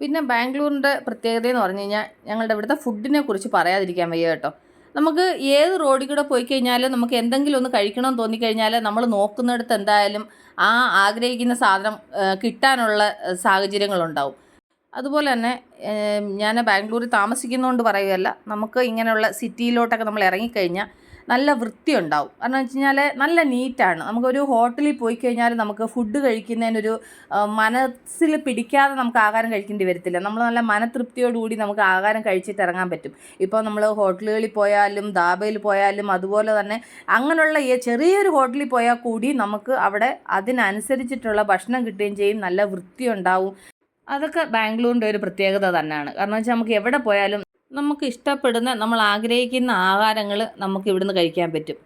പിന്നെ ബാംഗ്ലൂരിന്റെ പ്രത്യേകത എന്ന് പറഞ്ഞു കഴിഞ്ഞാൽ ഞങ്ങളുടെ ഇവിടുത്തെ ഫുഡിനെ കുറിച്ച് പറയാതിരിക്കാൻ വയ്യ കേട്ടോ. നമുക്ക് ഏത് റോഡിൽ കൂടെ പോയി കഴിഞ്ഞാലും നമുക്ക് എന്തെങ്കിലും ഒന്ന് കഴിക്കണം കഴിക്കണമെന്ന് തോന്നിക്കഴിഞ്ഞാൽ നമ്മൾ നോക്കുന്നിടത്ത് എന്തായാലും ആ ആഗ്രഹിക്കുന്ന സാധനം കിട്ടാനുള്ള സാഹചര്യങ്ങളുണ്ടാവും. അതുപോലെ തന്നെ ഞാൻ ബാംഗ്ലൂരിൽ താമസിക്കുന്നതുകൊണ്ട് പറയുകയല്ല നമുക്ക് ഇങ്ങനെയുള്ള സിറ്റിയിലോട്ടൊക്കെ നമ്മൾ ഇറങ്ങിക്കഴിഞ്ഞാൽ നല്ല വൃത്തിയുണ്ടാവും. കാരണം വെച്ച് കഴിഞ്ഞാൽ നല്ല നീറ്റാണ്. നമുക്കൊരു ഹോട്ടലിൽ പോയി കഴിഞ്ഞാൽ നമുക്ക് ഫുഡ് കഴിക്കുന്നതിനൊരു മനസ്സിൽ പിടിക്കാതെ നമുക്ക് ആഹാരം കഴിക്കേണ്ടി വരത്തില്ല. നമ്മൾ നല്ല മനതൃപ്തിയോടുകൂടി നമുക്ക് ആഹാരം കഴിച്ചിട്ട് ഇറങ്ങാൻ പറ്റും. ഇപ്പോൾ നമ്മൾ ഹോട്ടലുകളിൽ പോയാലും ദാബയിൽ പോയാലും അതുപോലെ തന്നെ അങ്ങനെയുള്ള ചെറിയൊരു ഹോട്ടലിൽ പോയാൽ കൂടി നമുക്ക് അവിടെ അതിനനുസരിച്ചിട്ടുള്ള ഭക്ഷണം കിട്ടുകയും ചെയ്യും. നല്ല വൃത്തിയുണ്ടാവും. അതൊക്കെ ബാംഗ്ലൂരിന്റെ ഒരു പ്രത്യേകത തന്നെയാണ്. കാരണം വെച്ചാൽ നമുക്ക് എവിടെ പോയാലും നമുക്ക് ഇഷ്ടപ്പെടുന്ന നമ്മൾ ആഗ്രഹിക്കുന്ന ആഹാരങ്ങൾ നമുക്ക് ഇവിടുന്ന് കഴിക്കാൻ പറ്റും.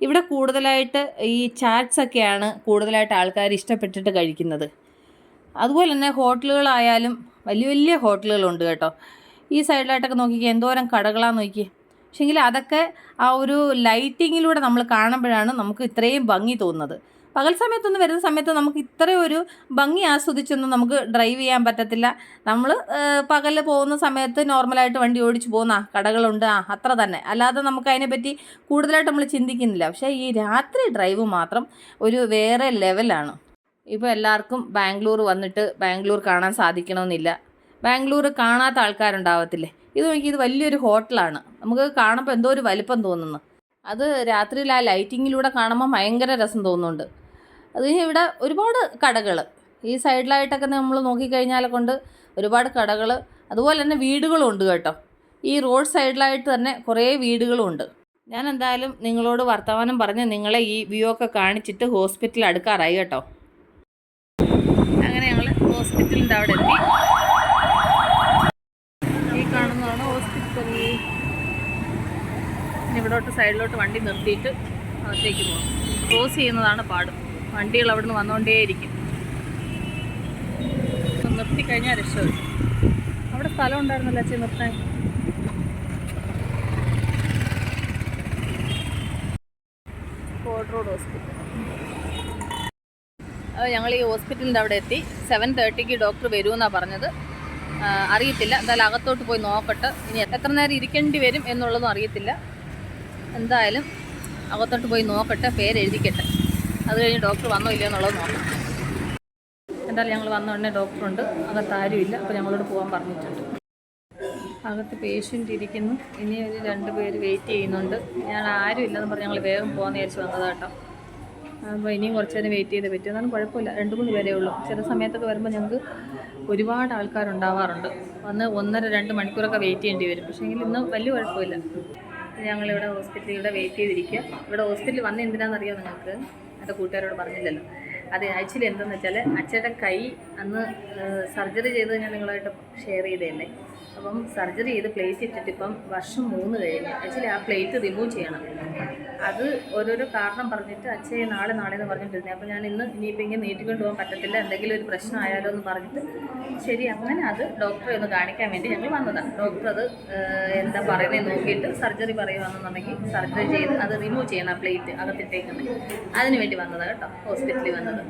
ഇവിടെ കൂടുതലായിട്ട് ഈ ചാറ്റ്സ് ഒക്കെയാണ് കൂടുതലായിട്ട് ആൾക്കാർ ഇഷ്ടപ്പെട്ടിട്ട് കഴിക്കുന്നത്. അതുപോലെ തന്നെ ഹോട്ടലുകളായാലും വലിയ വലിയ ഹോട്ടലുകളുണ്ട് കേട്ടോ. ഈ സൈഡിലായിട്ടൊക്കെ നോക്കിക്കുക എന്തോരം കടകളാന്ന് നോക്കി പക്ഷേങ്കിൽ അതൊക്കെ ആ ഒരു ലൈറ്റിങ്ങിലൂടെ നമ്മൾ കാണുമ്പോഴാണ് നമുക്ക് ഇത്രയും ഭംഗി തോന്നുന്നത്. പകൽ സമയത്തൊന്നും വരുന്ന സമയത്ത് നമുക്ക് ഇത്രയും ഒരു ഭംഗി ആസ്വദിച്ചൊന്നും നമുക്ക് ഡ്രൈവ് ചെയ്യാൻ പറ്റത്തില്ല. നമ്മൾ പകൽ പോകുന്ന സമയത്ത് നോർമലായിട്ട് വണ്ടി ഓടിച്ചു പോകുന്ന കടകളുണ്ട്. ആ അത്ര തന്നെ. അല്ലാതെ നമുക്ക് അതിനെപ്പറ്റി കൂടുതലായിട്ട് നമ്മൾ ചിന്തിക്കുന്നില്ല. പക്ഷേ ഈ രാത്രി ഡ്രൈവ് മാത്രം ഒരു വേറെ ലെവലാണ് ഇപ്പോൾ എല്ലാവർക്കും ബാംഗ്ലൂർ വന്നിട്ട് ബാംഗ്ലൂർ കാണാൻ സാധിക്കണമെന്നില്ല. ബാംഗ്ലൂർ കാണാത്ത ആൾക്കാരുണ്ടാവത്തില്ലേ? ഇത് നോക്കി ഇത് വലിയൊരു ഹോട്ടലാണ്. നമുക്ക് കാണുമ്പോൾ എന്തോ ഒരു വലിപ്പം തോന്നുന്നു. അത് രാത്രിയിൽ ആ ലൈറ്റിങ്ങിലൂടെ കാണുമ്പോൾ ഭയങ്കര രസം തോന്നുന്നുണ്ട്. അത് ഇവിടെ ഒരുപാട് കടകൾ. ഈ സൈഡിലായിട്ടൊക്കെ നമ്മൾ നോക്കിക്കഴിഞ്ഞാൽ കൊണ്ട് ഒരുപാട് കടകൾ. അതുപോലെ തന്നെ വീടുകളും ഉണ്ട് കേട്ടോ. ഈ റോഡ് സൈഡിലായിട്ട് തന്നെ കുറേ വീടുകളും ഉണ്ട്. ഞാൻ എന്തായാലും നിങ്ങളോട് വർത്തമാനം പറഞ്ഞ് നിങ്ങളെ ഈ വ്യൂ ഒക്കെ കാണിച്ചിട്ട് ഹോസ്പിറ്റലിൽ അടുക്കാറായി കേട്ടോ. അങ്ങനെ ഞങ്ങൾ ഹോസ്പിറ്റലിന്റെ അവിടെ എത്തി. ഈ കാണുന്നതാണ് ഹോസ്പിറ്റൽ. ഇവിടോട്ട് സൈഡിലോട്ട് വണ്ടി നിർത്തിയിട്ട് അകത്തേക്ക് പോകാം ക്ലോസ് ചെയ്യുന്നതാണ് പാട്. വണ്ടികൾ അവിടെ നിന്ന് വന്നുകൊണ്ടേയിരിക്കും നിർത്തി കഴിഞ്ഞാൽ രക്ഷപ്പെട്ടു അവിടെ സ്ഥലം ഉണ്ടായിരുന്നല്ലോ അച്ഛൻ നിർത്താൻ. കോഡ് റോഡ് ഹോസ്പിറ്റൽ. അപ്പോൾ ഞങ്ങൾ ഈ ഹോസ്പിറ്റലിന്റെ അവിടെ എത്തി. സെവൻ തേർട്ടിക്ക് ഡോക്ടർ വരുമെന്നാണ് പറഞ്ഞത്. അറിയത്തില്ല. എന്തായാലും അകത്തോട്ട് പോയി നോക്കട്ടെ. ഇനി എത്ര നേരം ഇരിക്കേണ്ടി വരും എന്നുള്ളതും അറിയത്തില്ല. എന്തായാലും അകത്തോട്ട് പോയി നോക്കട്ടെ പേര് എഴുതിക്കട്ടെ അത് കഴിഞ്ഞ് ഡോക്ടർ വന്നോ ഇല്ലയോ എന്നുള്ളത് നോക്കാം. എന്തായാലും ഞങ്ങൾ വന്ന ഉടനെ ഡോക്ടറുണ്ട്. അകത്ത് ആരുമില്ല അപ്പോൾ ഞങ്ങളോട് പോകാൻ പറഞ്ഞിട്ടുണ്ട്. അകത്ത് പേഷ്യന്റ് ഇരിക്കുന്നു. ഇനി ഒരു രണ്ട് പേര് വെയിറ്റ് ചെയ്യുന്നുണ്ട്. ഞാൻ ആരും ഇല്ലെന്ന് പറഞ്ഞ് ഞങ്ങൾ വേഗം പോകാമെന്ന് വിചാരിച്ച് വന്നതാട്ടോ അപ്പോൾ ഇനിയും കുറച്ച് നേരം വെയിറ്റ് ചെയ്ത് പറ്റും. എന്നാലും കുഴപ്പമില്ല. രണ്ട് മൂന്ന് പേരേ ഉള്ളൂ. ചില സമയത്തൊക്കെ വരുമ്പോൾ ഞങ്ങൾക്ക് ഒരുപാട് ആൾക്കാരുണ്ടാവാറുണ്ട്. വന്ന് ഒന്നര രണ്ട് മണിക്കൂറൊക്കെ വെയിറ്റ് ചെയ്യേണ്ടി വരും. പക്ഷേ എങ്കിൽ ഇന്ന് വലിയ കുഴപ്പമില്ല. ഞങ്ങളിവിടെ ഹോസ്പിറ്റലിൽ ഇവിടെ വെയിറ്റ് ചെയ്തിരിക്കുക. ഇവിടെ ഹോസ്പിറ്റലിൽ വന്ന് എന്തിനാണെന്നറിയാം നിങ്ങൾക്ക്? എന്റെ കൂട്ടുകാരോട് പറഞ്ഞില്ലല്ലോ. അത് ആക്ച്വലി എന്താണെന്ന് വെച്ചാൽ അച്ഛന്റെ കൈ അന്ന് സർജറി ചെയ്ത് ഞാൻ നിങ്ങളായിട്ട് ഷെയർ ചെയ്തതല്ലേ? അപ്പം സർജറി ചെയ്ത് പ്ലേറ്റ് ഇട്ടിട്ട് ഇപ്പം വർഷം മൂന്ന് കഴിഞ്ഞ്. ആക്ച്വലി ആ പ്ലേറ്റ് റിമൂവ് ചെയ്യണം. അത് ഓരോരോ കാരണം പറഞ്ഞിട്ട് അച്ഛയെ നാളെ നാളെ എന്ന് പറഞ്ഞിട്ടിരുന്നത് അപ്പോൾ ഞാൻ ഇന്ന് ഇനിയിപ്പോൾ ഇങ്ങനെ നീട്ടിക്കൊണ്ട് പോകാൻ പറ്റത്തില്ല എന്തെങ്കിലും ഒരു പ്രശ്നം ആയാലോ എന്ന് പറഞ്ഞിട്ട് ശരി അങ്ങനെ അത് ഡോക്ടറെ ഒന്ന് കാണിക്കാൻ വേണ്ടി ഞങ്ങൾ വന്നതാണ് ഡോക്ടർ അത് എന്താ പറയുന്നത് നോക്കിയിട്ട് സർജറി പറയുകയാണെന്നുണ്ടെങ്കിൽ സർജറി ചെയ്ത് അത് റിമൂവ് ചെയ്യണം ആ പ്ലേറ്റ് അകത്തിട്ടേക്കുന്നത്. അതിന് വേണ്ടി വന്നതാണ് കേട്ടോ ഹോസ്പിറ്റലിൽ വന്നത്.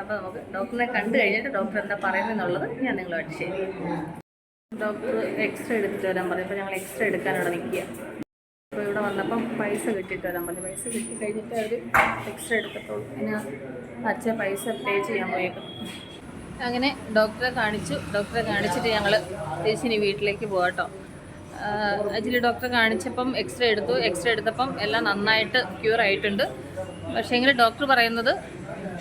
അപ്പോൾ നമുക്ക് ഡോക്ടറിനെ കണ്ടു കഴിഞ്ഞിട്ട് ഡോക്ടർ എന്താ പറയുന്നതെന്നുള്ളത് ഞാൻ നിങ്ങളോട് ശരി ഡോക്ടർ എക്സ്റേ എടുത്തിട്ട് വരാൻ പറയും അപ്പോൾ ഞങ്ങൾ എക്സ്റേ എടുക്കാൻ ഇവിടെ നിൽക്കുക. ഇവിടെ വന്നപ്പം പൈസ കിട്ടിയിട്ട് വരാൻ പറഞ്ഞു പൈസ കിട്ടി കഴിഞ്ഞിട്ട് അവർ എക്സ്റേ എടുക്കത്തുള്ളൂ. പിന്നെ അച്ഛൻ പൈസ പേ ചെയ്യാൻ പോയേക്കും. അങ്ങനെ ഡോക്ടറെ കാണിച്ചു. ഡോക്ടറെ കാണിച്ചിട്ട് ഞങ്ങൾ തിരിച്ചിനി വീട്ടിലേക്ക് പോകട്ടോ അജിലി ഡോക്ടറെ കാണിച്ചപ്പം എക്സ്റേ എടുത്തു. എക്സ്റേ എടുത്തപ്പം എല്ലാം നന്നായിട്ട് ക്യൂർ ആയിട്ടുണ്ട്. പക്ഷേ എങ്കിൽ ഡോക്ടർ പറയുന്നത്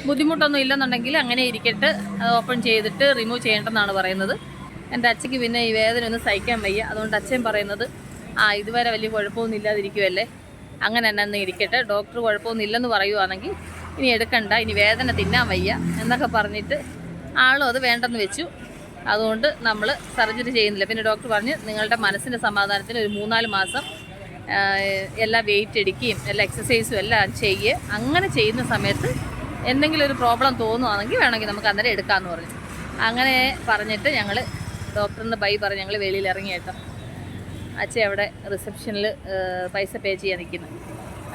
ബുദ്ധിമുട്ടൊന്നും ഇല്ലെന്നുണ്ടെങ്കിൽ അങ്ങനെ ഇരിക്കട്ട്. അത് ഓപ്പൺ ചെയ്തിട്ട് റിമൂവ് ചെയ്യേണ്ടെന്നാണ് പറയുന്നത്. എന്റെ അച്ഛയ്ക്ക് പിന്നെ ഈ വേദന ഒന്നും സഹിക്കാൻ വയ്യ. അതുകൊണ്ട് അച്ഛൻ പറയുന്നത് ആ ഇതുവരെ വലിയ കുഴപ്പമൊന്നും ഇല്ലാതിരിക്കുമല്ലേ അങ്ങനെ തന്നെ ഒന്ന് ഇരിക്കട്ടെ. ഡോക്ടർ കുഴപ്പമൊന്നും ഇല്ലെന്ന് പറയുവാണെങ്കിൽ ഇനി എടുക്കണ്ട ഇനി വേദന തിന്നാൻ വയ്യ എന്നൊക്കെ പറഞ്ഞിട്ട് ആളും അത് വേണ്ടെന്ന് വെച്ചു. അതുകൊണ്ട് നമ്മൾ സർജറി ചെയ്യുന്നില്ല. പിന്നെ ഡോക്ടർ പറഞ്ഞ് നിങ്ങളുടെ മനസ്സിന്റെ സമാധാനത്തിന് ഒരു മൂന്നാൽ മാസം എല്ലാം വെയിറ്റ് എടുക്കുകയും എല്ലാ എക്സസൈസും എല്ലാം ചെയ്യുക അങ്ങനെ ചെയ്യുന്ന സമയത്ത് എന്തെങ്കിലും ഒരു പ്രോബ്ലം തോന്നുവാണെങ്കിൽ വേണമെങ്കിൽ നമുക്ക് അന്നേരം എടുക്കാമെന്ന് പറഞ്ഞു. അങ്ങനെ പറഞ്ഞിട്ട് ഞങ്ങൾ ഡോക്ടറിന് ബൈ പറഞ്ഞ് ഞങ്ങൾ വെളിയിൽ ഇറങ്ങി കേട്ടോ. അച്ഛൻ അവിടെ റിസപ്ഷനിൽ പൈസ പേ ചെയ്യാൻ നിൽക്കുന്നു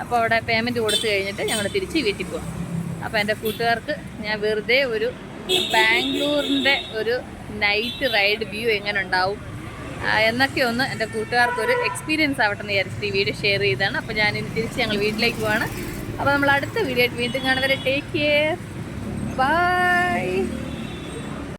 അപ്പോൾ അവിടെ പേയ്മെന്റ് കൊടുത്തു കഴിഞ്ഞിട്ട് ഞങ്ങൾ തിരിച്ച് വീട്ടിൽ പോകും അപ്പോൾ എന്റെ കൂട്ടുകാർക്ക് ഞാൻ വെറുതെ ഒരു ബാംഗ്ലൂരിന്റെ ഒരു നൈറ്റ് റൈഡ് വ്യൂ എങ്ങനെ ഉണ്ടാവും എന്നൊക്കെ ഒന്ന് എന്റെ കൂട്ടുകാർക്കൊരു എക്സ്പീരിയൻസ് ആവട്ടെ എന്ന് വിചാരിച്ചിട്ട് ഈ വീഡിയോ ഷെയർ ചെയ്താണ് അപ്പോൾ ഞാൻ ഇനി തിരിച്ച് ഞങ്ങൾ വീട്ടിലേക്ക് പോവാണ്. അപ്പോൾ നമ്മൾ അടുത്ത വീഡിയോ ആയിട്ട് വീണ്ടും കാണുന്നവരെ ടേക്ക് കെയർ ബൈ